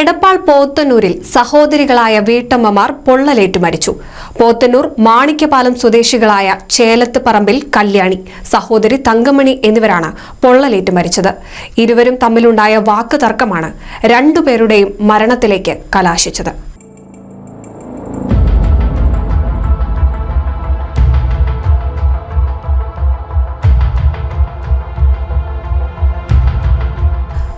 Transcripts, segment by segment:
എടപ്പാൾ പോത്തന്നൂരിൽ സഹോദരികളായ വീട്ടമ്മമാർ പൊള്ളലേറ്റ് മരിച്ചു. പോത്തന്നൂർ മാണിക്യപാലം സ്വദേശികളായ ചേലത്ത് പറമ്പിൽ കല്യാണി സഹോദരി തങ്കമണി എന്നിവരാണ് പൊള്ളലേറ്റ് മരിച്ചത്. ഇരുവരും തമ്മിലുണ്ടായ വാക്കുതർക്കമാണ് രണ്ടുപേരുടെയും മരണത്തിലേക്ക് കലാശിച്ചത്.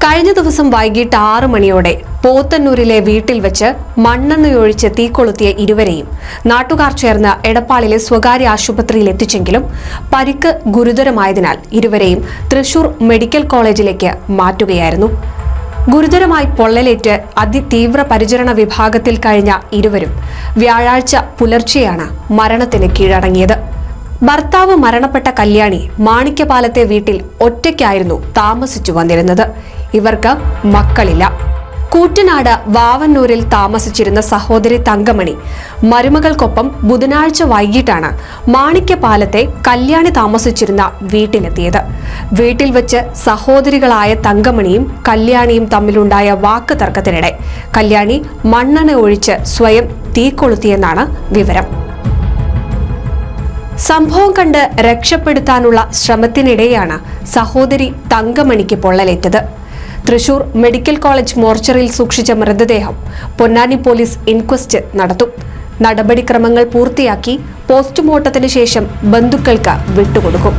കഴിഞ്ഞ ദിവസം വൈകിട്ട് ആറു മണിയോടെ പോത്തന്നൂരിലെ വീട്ടിൽ വെച്ച് മണ്ണെണ്ണയൊഴിച്ച് തീ കൊളുത്തിയ ഇരുവരെയും നാട്ടുകാർ ചേർന്ന് എടപ്പാളിലെ സ്വകാര്യ ആശുപത്രിയിൽ എത്തിച്ചെങ്കിലും പരിക്ക് ഗുരുതരമായതിനാൽ ഇരുവരെയും തൃശൂർ മെഡിക്കൽ കോളേജിലേക്ക് മാറ്റുകയായിരുന്നു. ഗുരുതരമായി പൊള്ളലേറ്റ് അതിതീവ്ര പരിചരണ വിഭാഗത്തിൽ കഴിഞ്ഞ ഇരുവരും വ്യാഴാഴ്ച പുലർച്ചെയാണ് മരണത്തിന് കീഴടങ്ങിയത്. ഭർത്താവ് മരണപ്പെട്ട കല്യാണി മാണിക്യപാലത്തെ വീട്ടിൽ ഒറ്റയ്ക്കായിരുന്നു താമസിച്ചു വന്നിരുന്നത്. ഇവർക്ക് മക്കളില്ല. കൂറ്റനാട് വാവന്നൂരിൽ താമസിച്ചിരുന്ന സഹോദരി തങ്കമണി മരുമകൾക്കൊപ്പം ബുധനാഴ്ച വൈകിട്ടാണ് മാണിക്യപാലത്തെ കല്യാണി താമസിച്ചിരുന്ന വീട്ടിലെത്തിയത്. വീട്ടിൽ വെച്ച് സഹോദരികളായ തങ്കമണിയും കല്യാണിയും തമ്മിലുണ്ടായ വാക്ക് തർക്കത്തിനിടെ കല്യാണി മണ്ണെണ്ണ ഒഴിച്ച് സ്വയം തീ കൊളുത്തിയെന്നാണ് വിവരം. സംഭവം കണ്ട് രക്ഷപ്പെടുത്താനുള്ള ശ്രമത്തിനിടെയാണ് സഹോദരി തങ്കമണിക്ക് പൊള്ളലേറ്റത്. തൃശൂർ മെഡിക്കൽ കോളേജ് മോർച്ചറിയിൽ സൂക്ഷിച്ച മൃതദേഹം പൊന്നാനി പോലീസ് ഇൻക്വസ്റ്റ് നടത്തും. നടപടിക്രമങ്ങൾ പൂർത്തിയാക്കി പോസ്റ്റ്മോർട്ടത്തിന് ശേഷം ബന്ധുക്കൾക്ക് വിട്ടുകൊടുക്കും.